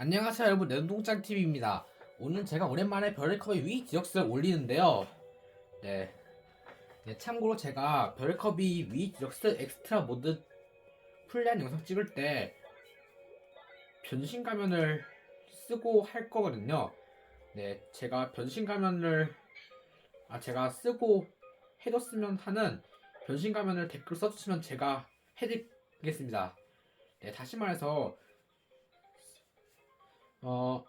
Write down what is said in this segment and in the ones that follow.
안녕하세요 여러분 내동장 TV입니다. 오늘 제가 오랜만에 별의컵의 위 지적스를 올리는데요. 네. 네, 참고로 제가 별의컵이 위 지적스 엑스트라 모드 플레이한 영상 찍을 때 변신 가면을 쓰고 할 거거든요. 네, 제가 변신 가면을 아 제가 쓰고 해줬으면 하는 변신 가면을 댓글 써주시면 제가 해드리겠습니다. 네, 다시 말해서 어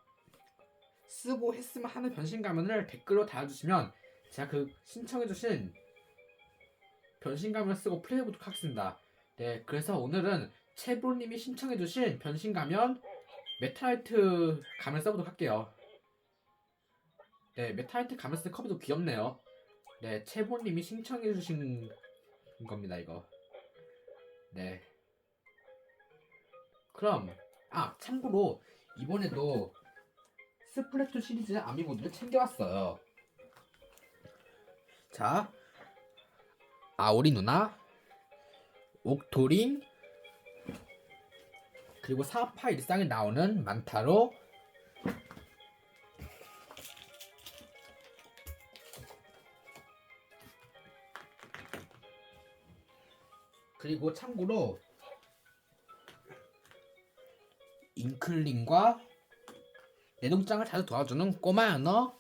쓰고 했으면 하는 변신 가면을 댓글로 달아주시면 제가 그 신청해주신 변신 가면을 쓰고 플레이해보도록 하겠습니다. 네, 그래서 오늘은 채브로님이 신청해주신 변신 가면 메타라이트 가면 써보도록 할게요. 네, 메타라이트 가면 쓰는 컵이도 귀엽네요. 네, 채브로님이 신청해주신 겁니다, 이거. 네. 그럼 아 참고로 이번에도 스플래툰 시리즈 아미보드를 챙겨왔어요. 자, 아오리 누나, 옥토린, 그리고 사파 일상에 나오는 만타로, 그리고 참고로 잉클린과 내동장을 자주 도와주는 꼬마 연어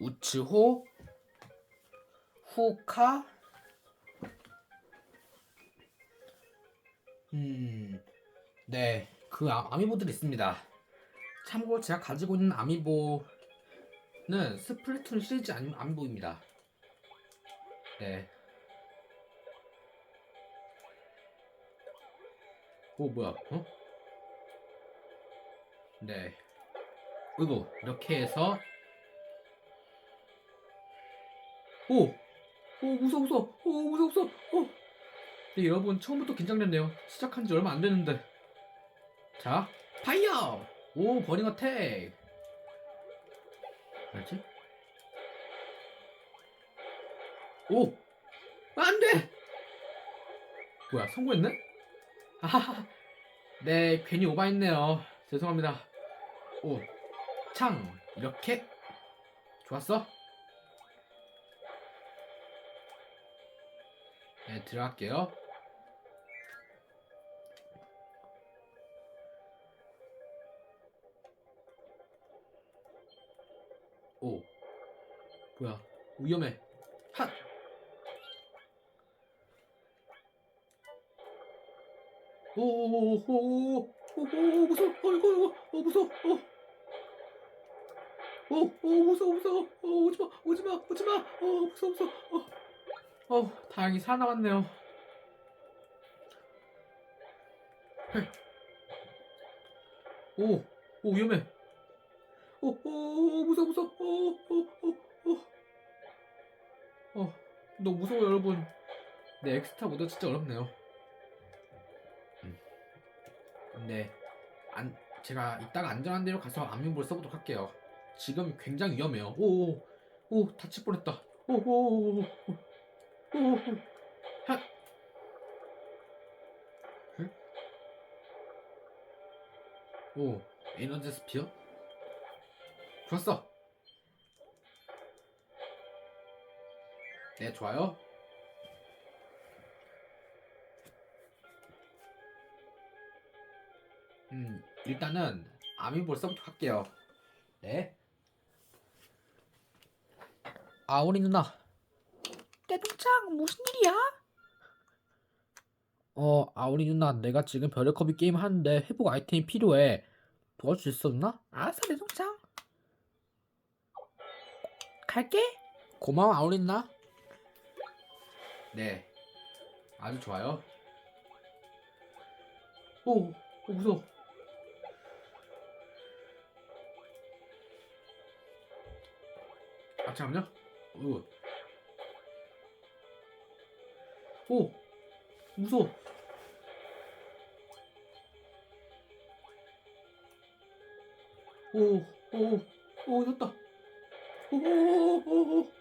우츠호 후카 음 네 그 아 미보들이 있습니다. 참고로 제가 가지고 있는 아미보는 스플래툰 시리즈 아미, 아미보입니다. 네. 오 뭐야? 어? 네. 그리고 이렇게 해서 오! 오 무서워 무서워 오 무서워 무서워 오. 네 여러분 처음부터 긴장됐네요 시작한 지 얼마 안 됐는데 자 파이어! 오 버닝 어택 뭐지? 오! 안돼! 뭐야 성공했네? 아하하 네 괜히 오바했네요 죄송합니다. 오, 창 이렇게 좋았어? 네 들어갈게요. 오, 뭐야 위험해. 핫. 오오오오 오 오, 오, 무서워. 어이구, 어, 무서워. 어. 오, 오, 무서워, 무서워. 어, 오지 마, 오지 마, 오지 마. 어, 무서워, 무서워. 어, 어 다행히 살아남았네요. 헤. 오, 오, 위험해. 오, 오, 무서워, 무서워. 오, 오, 오, 오. 어, 너무 무서워, 여러분. 네, 엑스트라 모드 진짜 어렵네요. 네, 안 제가 이따가 안전한 데로 가서 안면볼 써보도록 할게요. 지금 굉장히 위험해요. 오, 오, 오 다칠 뻔했다. 오, 오, 오, 오, 오, 오, 핫. 응? 오, 에너지 스피어? 좋았어. 네, 좋아요. 음, 일단은 아미볼 써부터 할게요. 네. 아오리 누나. 내 동창 무슨 일이야? 어, 아오리 누나, 내가 지금 별의컵이 게임 하는데 회복 아이템이 필요해. 도와줄 수 있었나? 알았어, 내 동창. 갈게. 고마워, 아오리 누나. 네. 아주 좋아요. 오, 오 무서워. 잠깐만요. 오. 오 무서워. 오, 오, 오, 됐다. 오, 오, 오, 오.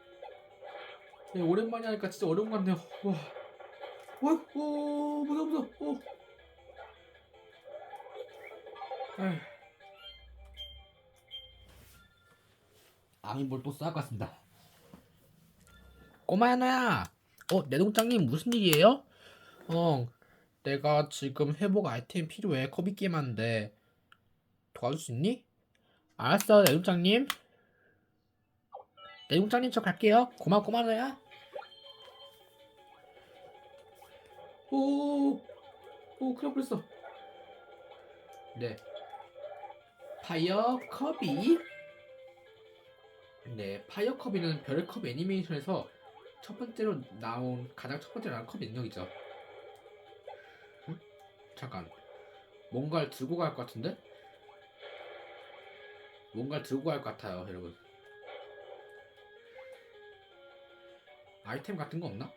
네, 오랜만에 하니까 진짜 어려운 것 같네요. 와. 오, 오, 무서워, 무서워. 오. 에휴. 아미볼 또 싸고 왔습니다. 꼬마야 너야. 어, 내 동장님 무슨 일이에요? 어, 내가 지금 회복 아이템 필요해. 커비 게임 하는데 도와줄 수 있니? 알았어, 내 동장님. 내 동장님 저 갈게요. 고마워, 꼬마 너야. 오, 오, 큰일 날 뻔했어. 네. 파이어 커비. 네, 파이어 커비는 별의 컵 애니메이션에서 첫 번째로 나온 가장 첫 번째로 나온 컵 능력이죠. 응? 잠깐, 뭔가를 들고 갈 것 같은데? 뭔가를 들고 갈 것 같아요, 여러분. 아이템 같은 거 없나?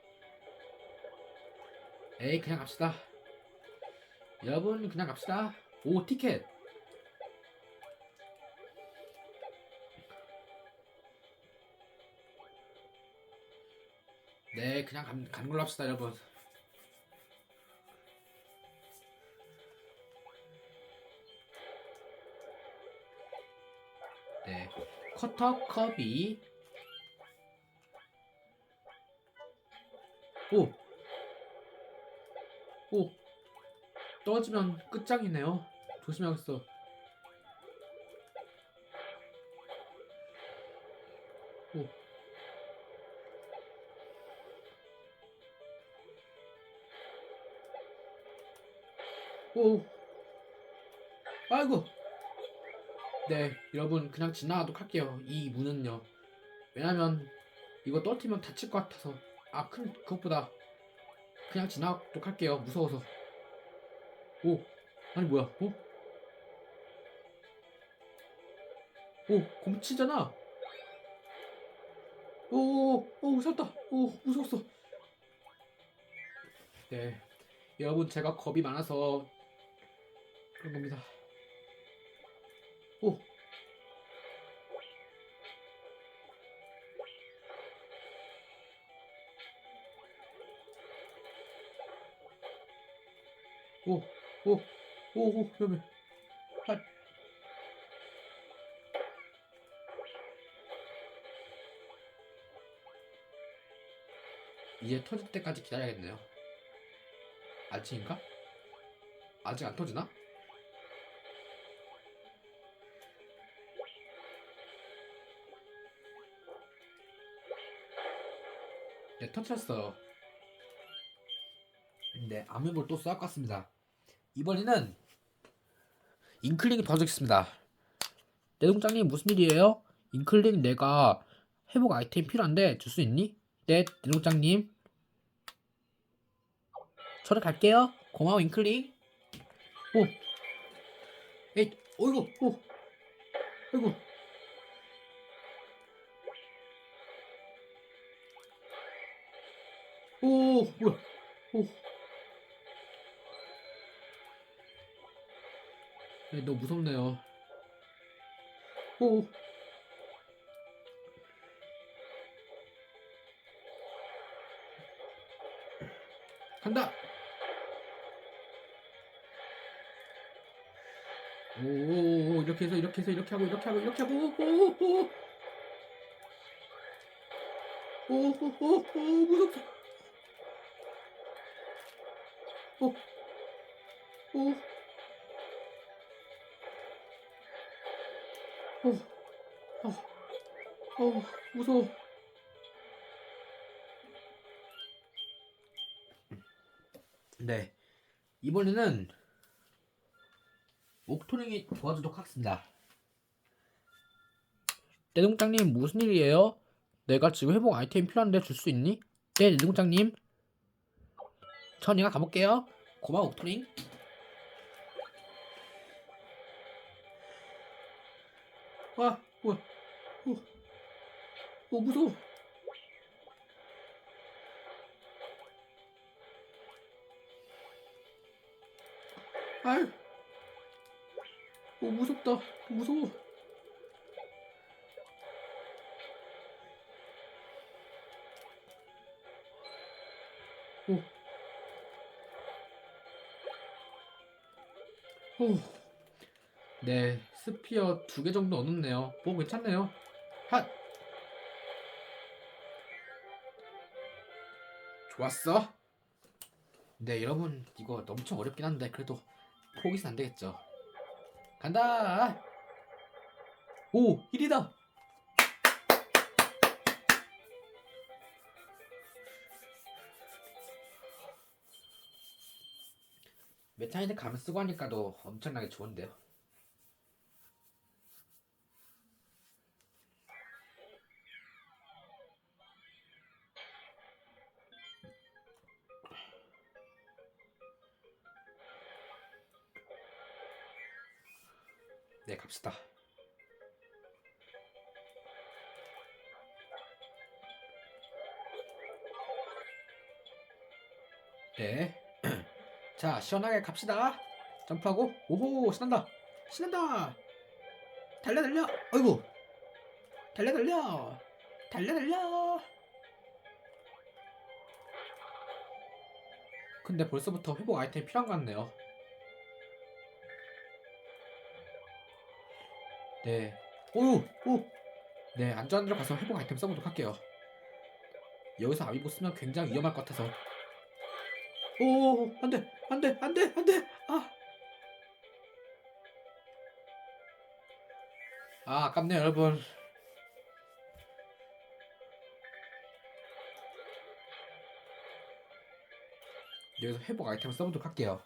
에이, 그냥 갑시다. 여러분, 그냥 갑시다. 오, 티켓! 네, 그냥 간, 가는 걸로 합시다, 여러분. 네, 커터 컵이 오, 오, 떨어지면 끝장이네요. 조심하겠어. 오. 아이고. 네, 여러분 그냥 지나가도록 할게요. 이 문은요. 왜냐면 이거 떨어뜨리면 다칠 것 같아서. 아, 큰 그것보다 그냥 지나가도록 할게요. 무서워서. 오. 아니 뭐야? 어? 오, 곰치잖아. 오, 오, 오, 무섭다. 오, 무서웠어. 네, 여러분 제가 겁이 많아서 그런 겁니다. 오. 오, 오, 오, 오. 아. 이제 터질 때까지 기다려야겠네요. 아직인가? 아직 안 터지나? 네, 터쳤어요. 네, 아뮤볼 또 쏘아갔습니다. 이번에는 잉클링이 도와주겠습니다. 내동장님 무슨 일이에요? 잉클링 내가 회복 아이템 필요한데 줄 수 있니? 네, 내동장님. 저를 갈게요. 고마워 잉클링. 오, 에이, 어이구, 오, 아이고. 오, 뭐야, 오. 네, 너무 무섭네요. 오. 간다. 오, 이렇게 해서 이렇게 해서 이렇게 하고 이렇게 하고 이렇게 하고 오오오 오오오오 무섭다. 오, 오, 오, 어, 어, 무서워. 네, 이번에는 옥토링이 도와주도록 하겠습니다. 내동장님 무슨 일이에요? 내가 지금 회복 아이템 필요한데 줄 수 있니? 네, 내동장님. 전 내가 가볼게요. 고마워 옥토링. 와, 뭐야? 오, 오 무서워. 아유. 오 무섭다 무서워 네, 스피어 두 개 정도 얻었네요. 뭐 괜찮네요. 핫! 좋았어. 네, 여러분 이거 엄청 어렵긴 한데 그래도 포기는 안 되겠죠. 간다. 오, 1이다. 메타인데 가면 쓰고 하니까 도 엄청나게 좋은데요. 시원하게 갑시다. 점프하고, 오호, 신난다. 신난다. 달려, 달려. 아이고. 달려, 달려. 달려, 달려. 근데 벌써부터 회복 아이템이 필요한 것 같네요. 네. 오, 오. 네, 안전한데로 가서 회복 아이템 써보도록 할게요. 여기서 아미보 쓰면 굉장히 위험할 것 같아서. 오, 안 돼, 안 돼, 안 돼, 안 돼. 아. 아, 아깝네요, 여러분. 여기서 회복 아이템을 써보도록 할게요.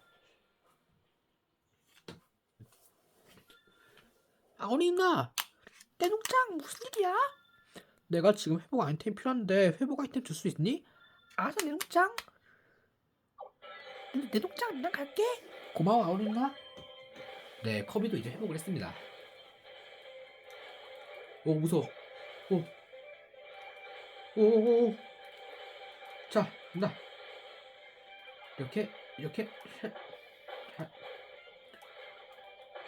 아오니 누나, 내 농장 무슨 일이야? 내가 지금 회복 아이템 필요한데 회복 아이템 줄 수 있니? 알았어, 내 농장. 내 농장 난 갈게. 고마워, 누나. 네, 커비도 이제 회복을 했습니다. 오, 무서워. 오. 오, 오, 오. 자, 누나. 이렇게, 이렇게. 헷, 헷,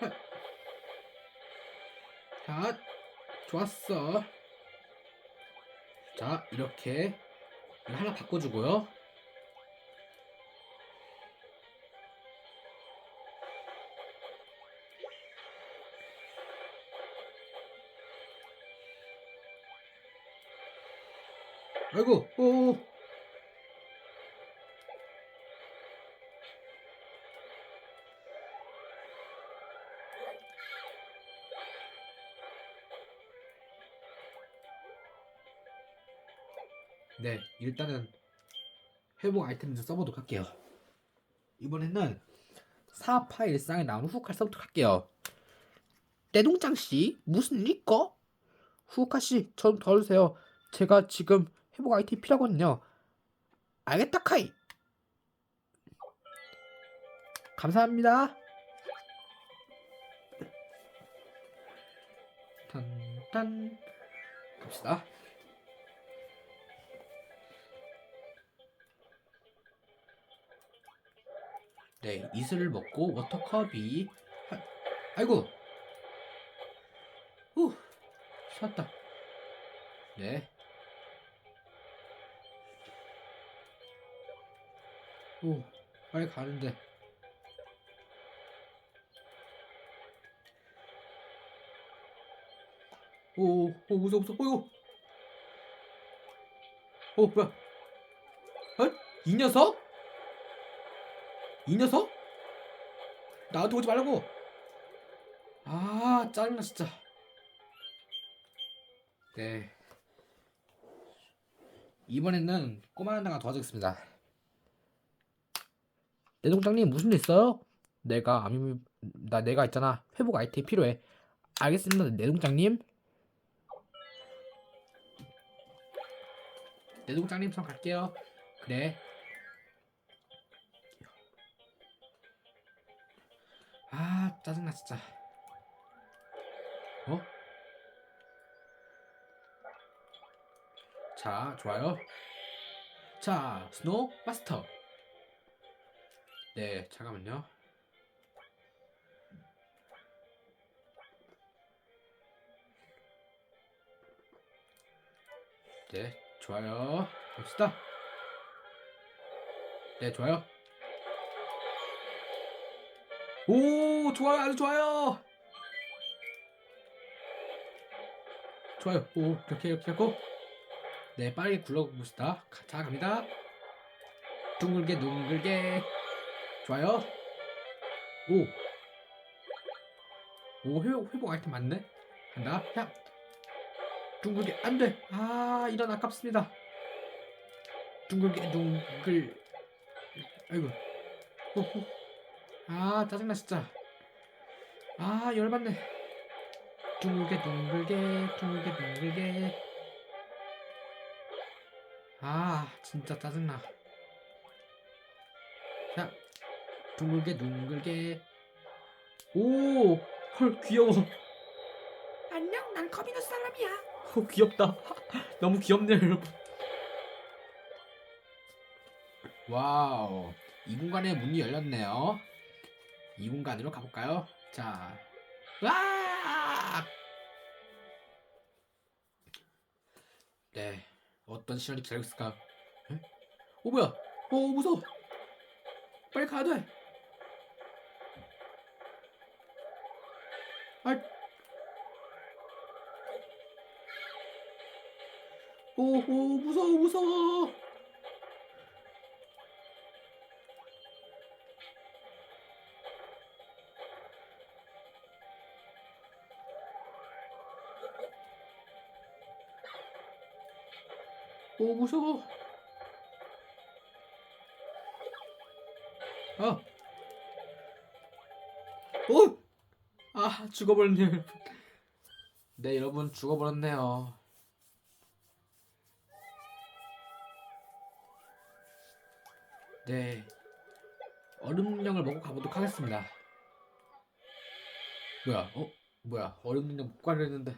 헷. 자, 좋았어. 자, 이렇게 하나 바꿔 주고요. 아이고, 오. 네, 일단은 회복 아이템 좀 써보도록 할게요. 이번에는 사파 일상에 나오는 후카 써보도록 할게요. 내동장 씨 무슨 일 있고? 후카 씨좀 도와주세요. 제가 지금 회복 아이템 필요하거든요. 알겠다 카이. 감사합니다. 딴딴 갑시다. 네, 이슬을 먹고 워터컵이 하... 아이고 후 쉬었다 네 오, 빨리 가는데 오, 오 무서워 무서워 어이구 어 뭐야 어? 이 녀석? 이 녀석? 나한테 오지 말라고. 아 짜증나 진짜. 네. 이번에는 꼬마 하나가 도와주겠습니다. 내 동장님 무슨 일 있어요? 내가 아미 나 내가 있잖아 회복 아이템 필요해. 알겠습니다 내 동장님. 내 동장님 전 갈게요. 그래. 아 짜증나 진짜 어? 자 좋아요 자 스노우 마스터 네, 잠깐만요. 네, 좋아요. 갑시다. 네, 좋아요. 오, 좋아요, 아주 좋아요. 좋아요. 오, 이렇게 이렇게 하고. 네, 빨리 굴러봅시다. 자, 갑니다. 둥글게 둥글게. 좋아요. 오, 오 회복 회복 아이템 맞네. 간다. 야, 둥글게 안 돼. 아, 이런 아깝습니다. 둥글게 둥글. 아이고. 호호. 아, 짜증나 진짜. 아, 열받네. 둥글게 둥글게 둥글게 둥글게. 아, 진짜 짜증나. 둥글게 둥글게. 오, 헐 귀여워. 안녕, 난 커비너 사람이야. 어, 귀엽다. 너무 귀엽네요, 여러분. 와우, 이 공간에 문이 열렸네요. 이 공간으로 가볼까요? 자, 와! 네, 어떤 시련이 기다리고 있을까? 에? 오 뭐야? 오 무서워. 빨리 가야 돼. 오, 오 무서워 무서워. 오 무서워. 아. 오. 아 죽어버렸네요. 네 여러분 죽어버렸네요. 네 얼음 능력을 먹고 가보도록 하겠습니다. 뭐야? 어? 뭐야? 얼음 능력 못 가려 했는데.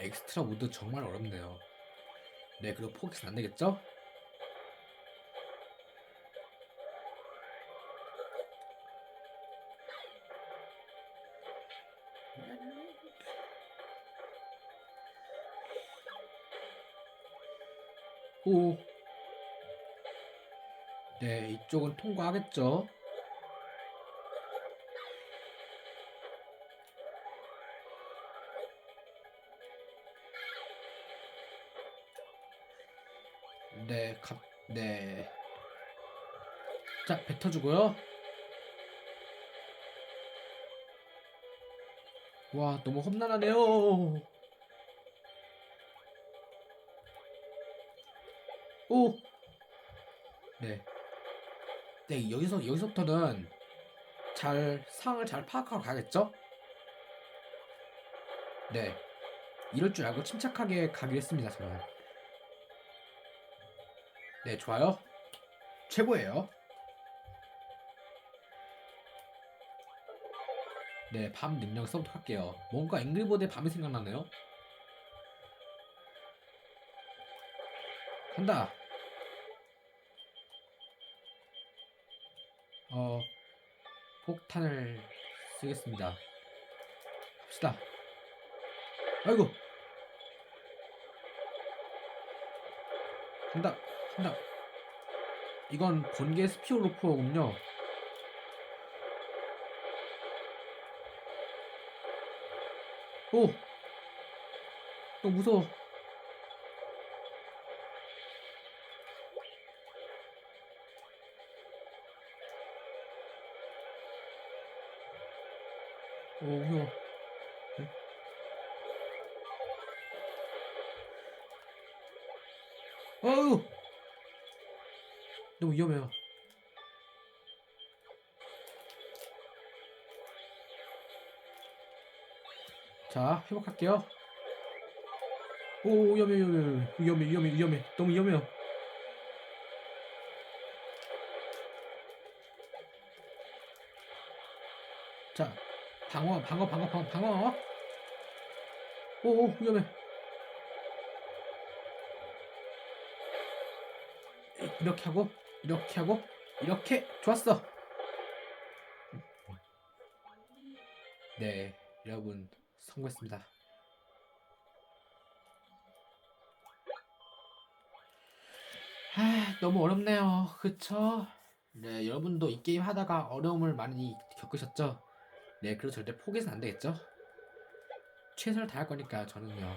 엑스트라 모드 정말 어렵네요. 네, 그리고 포기는 안 되겠죠? 오. 네, 이쪽은 통과하겠죠? 네. 자, 뱉어주고요. 와, 너무 험난하네요. 오! 네. 네, 여기서, 여기서부터는 잘, 상을 잘 파악하고 가겠죠? 네. 이럴 줄 알고 침착하게 가기로 했습니다, 저는. 네, 좋아요. 최고예요. 네, 밤 능력 써보도록 할게요. 뭔가 앵글보드의 밤이 생각나네요. 간다. 어, 폭탄을 쓰겠습니다. 갑시다. 아이고. 간다. 간다. 이건 번개 스피오로프군요. 오! 너무 무서워. 회복할게요. 오, 위험해, 위험해, 위험해, 위험해, 위험해. 너무 위험해요. 자, 방어, 방어, 방어, 방어, 방어. 오, 오, 위험해. 이렇게 하고, 이렇게 하고, 이렇게 좋았어. 네, 여러분 성공했습니다. 아, 너무 어렵네요. 그쵸? 네, 여러분도 이 게임 하다가 어려움을 많이 겪으셨죠? 네, 그래도 절대 포기해서는 안 되겠죠? 최선을 다할 거니까요, 저는요.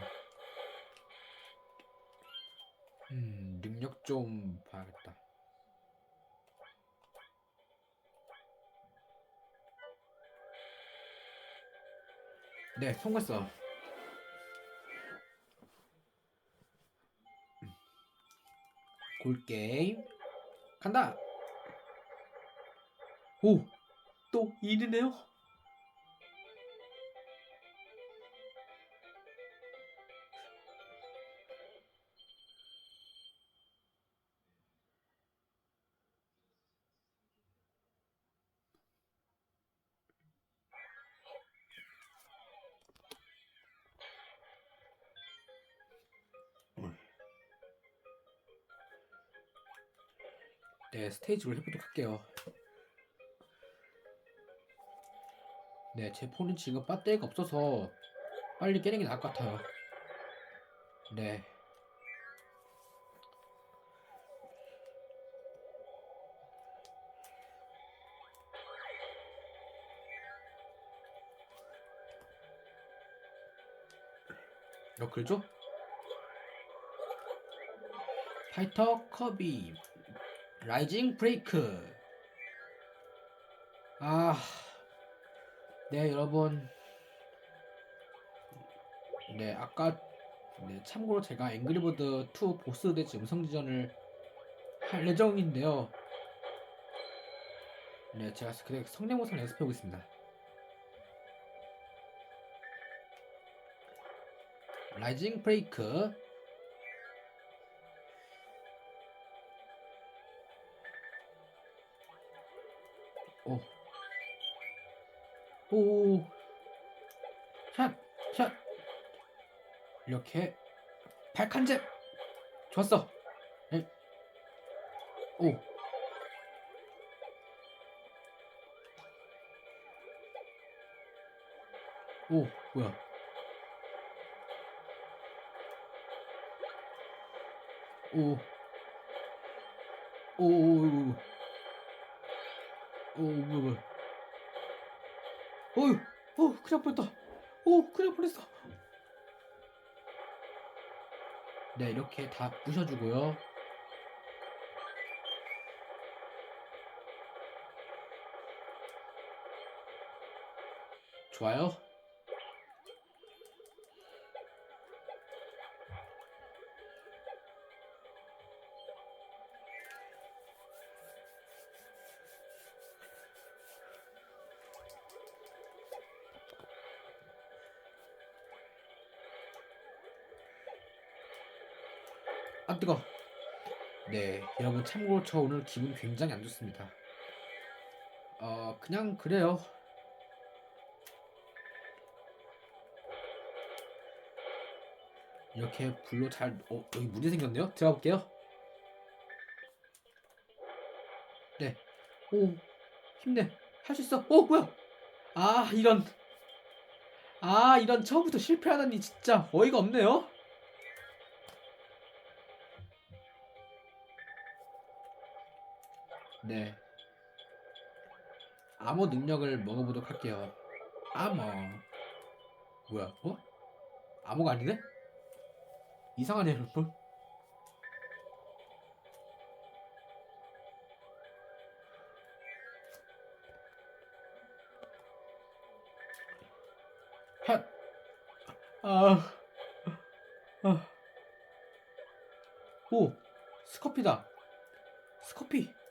음, 능력 좀 봐야겠다. 네, 성공했어. 골게임 간다. 오, 또 1이네요. 스테이지로 해보도록 할게요. 네, 제 폰은 지금 배터리가 없어서 빨리 깨는 게 나을 것 같아요. 네. 어, 그죠? 파이터 커비 라이징 브레이크. 아, 네 여러분. 네 아까 네, 참고로 제가 앵그리버드 2 보스 대지 음성지전을 할 예정인데요. 네 제가 그래 성대모사를 연습해보고 있습니다. 라이징 브레이크 오. 오. 샷, 샷. 이렇게 발칸제 좋았어. 네. 오. 오, 뭐야? 오. 오, 오, 오. 오, 뭐야, 뭐야. 어휴, 어, 큰일 날 뻔했다. 오, 큰일 날 뻔했어. 네, 이렇게 다 부셔주고요. 좋아요. 참고로 저 오늘 기분 굉장히 안 좋습니다. 어, 그냥 그래요. 이렇게 불로 잘, 어, 여기 물이 생겼네요. 들어가 볼게요. 네, 오, 힘내, 할 수 있어. 오, 뭐야? 아, 이런, 아, 이런 처음부터 실패하다니 진짜 어이가 없네요. 네. 암호 능력을 먹어보도록 할게요. 암호. 뭐야? 어? 암호가 아니네? 이상하네, 여러분. 핫! 아, 아. 오, 스커피다. 스커피.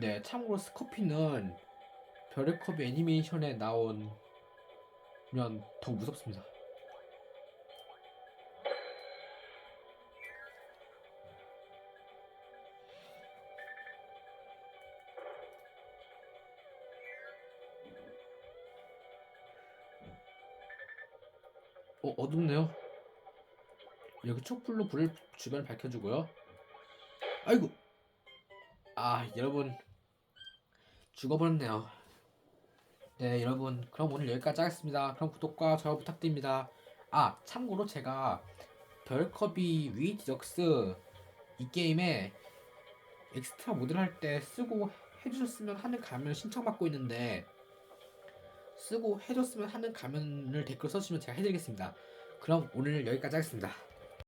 네, 참고로 스코피는 별의 컵 애니메이션에 나오면 더 무섭습니다. 어, 어둡네요. 여기 촛불로 불을 주변 밝혀주고요. 아이고! 아, 여러분. 죽어버렸네요. 네 여러분 그럼 오늘 여기까지 하겠습니다. 그럼 구독과 좋아요 부탁드립니다. 아 참고로 제가 별컵이 위 디럭스 이 게임에 엑스트라 모드를 할 때 쓰고 해주셨으면 하는 가면을 신청받고 있는데 쓰고 해줬으면 하는 가면을 댓글 써주시면 제가 해드리겠습니다. 그럼 오늘 여기까지 하겠습니다.